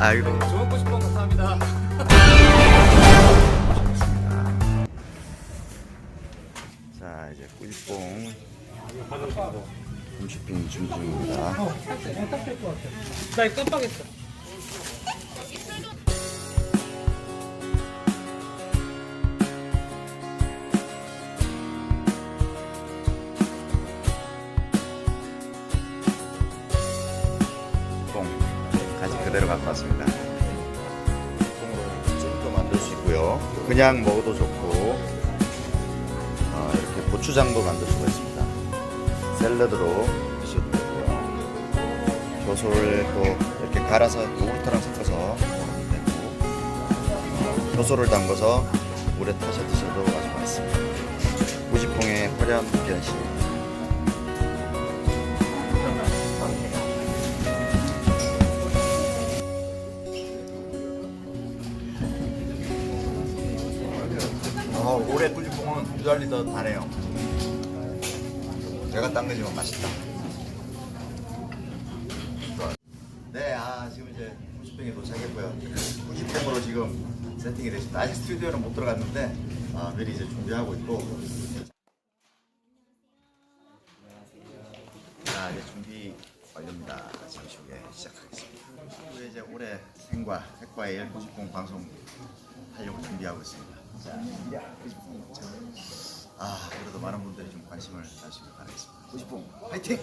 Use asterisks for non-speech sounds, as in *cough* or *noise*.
아이고. 좋은 꼬시뽕 감사합니다. *laughs* 자 이제 꿀뽕 홈쇼핑 준비 중입니다. 나 이거 깜빡했어. 가지 그대로 갖고 왔습니다. 찜도 만들 수 있고요. 그냥 먹어도 좋고 어, 이렇게 고추장도 만들 수가 있습니다. 샐러드로 드셔도 되고요. 효소를 또 이렇게 갈아서 요구르트랑 섞어서 먹어도 되고 어, 효소를 담궈서 물에 타셔 드셔도 아주 맛있습니다. 우지뽕의 화려한 변신 올해 꿀지뽕은 두 달이 더 다네요. 내가 딴 거지만 맛있다. 네, 아 지금 이제 꿀지뽕에 도착했고요. 꿀지뽕으로 지금 세팅이 됐습니다. 아직 스튜디오는 못 들어갔는데 아, 미리 이제 준비하고 있고. 자, 이제 준비 완료입니다. 잠시 후에 시작하겠습니다. 이제 올해 생과 핵과의 꿀지뽕 방송 하려고 준비하고 있습니다. 자, 야, 꿀지뽕 먹자. 아, 그래도 많은 분들이 좀 관심을 가시길 바라겠습니다. 꿀지뽕 화이팅!